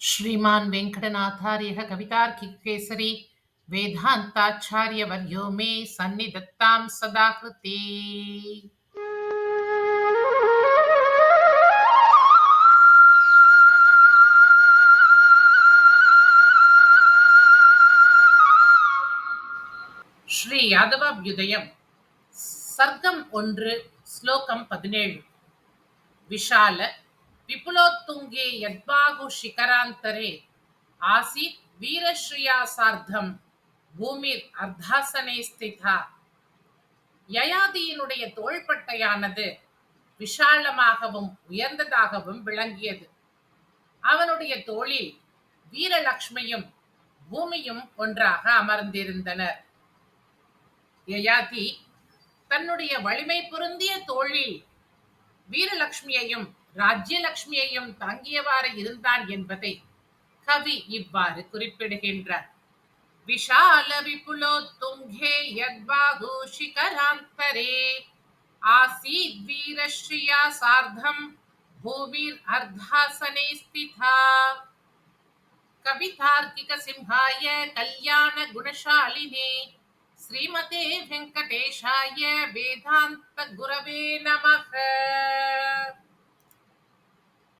श्रीमान् वेङ्कटनाथार्यः कवितार्किकेसरी वेदान्ताचार्यवर्यो मे सन्निधत्तां सदा कृते ஸ்ரீ யாதவாபியுதயம் சர்க்கம் ஒன்று ஸ்லோகம் பதினேழு விஷால विपुलोत्तुङ्गे यद्बाहुशिखरान्तरे आसीत् वीरश्रिया सार्धं பூமிர் அர்த்தாசனே ஸ்திதா யயாதியினுடைய தோள்பட்டையானது விஷாலமாகவும் உயர்ந்ததாகவும் விளங்கியது அவனுடைய தோளில் வீரலக்ஷ்மியும் பூமியும் ஒன்றாக அமர்ந்திருந்தனர் யயாதி தன்னுடைய வலிமை பொருந்திய தோழில் வீரலட்சுமியையும் ராஜ்யலட்சுமியையும் தாங்கியவாறு இருந்தான் என்பதை கவி இவ்வாறு குறிப்பிடுகின்றார் விஷால விபுலோ துங்கே யத்பாகு சிகராந்தரே ஆசீத் வீரஸ்ரீயா சார்த்தம் பூமிர் அர்த்தாசனே ஸ்திதா கவிதார்க்கிக சிம்ஹாய கல்யாண குணசாலினே ஸ்ரீமதே வெங்கடேஷாய வேதாந்த குரவே நமக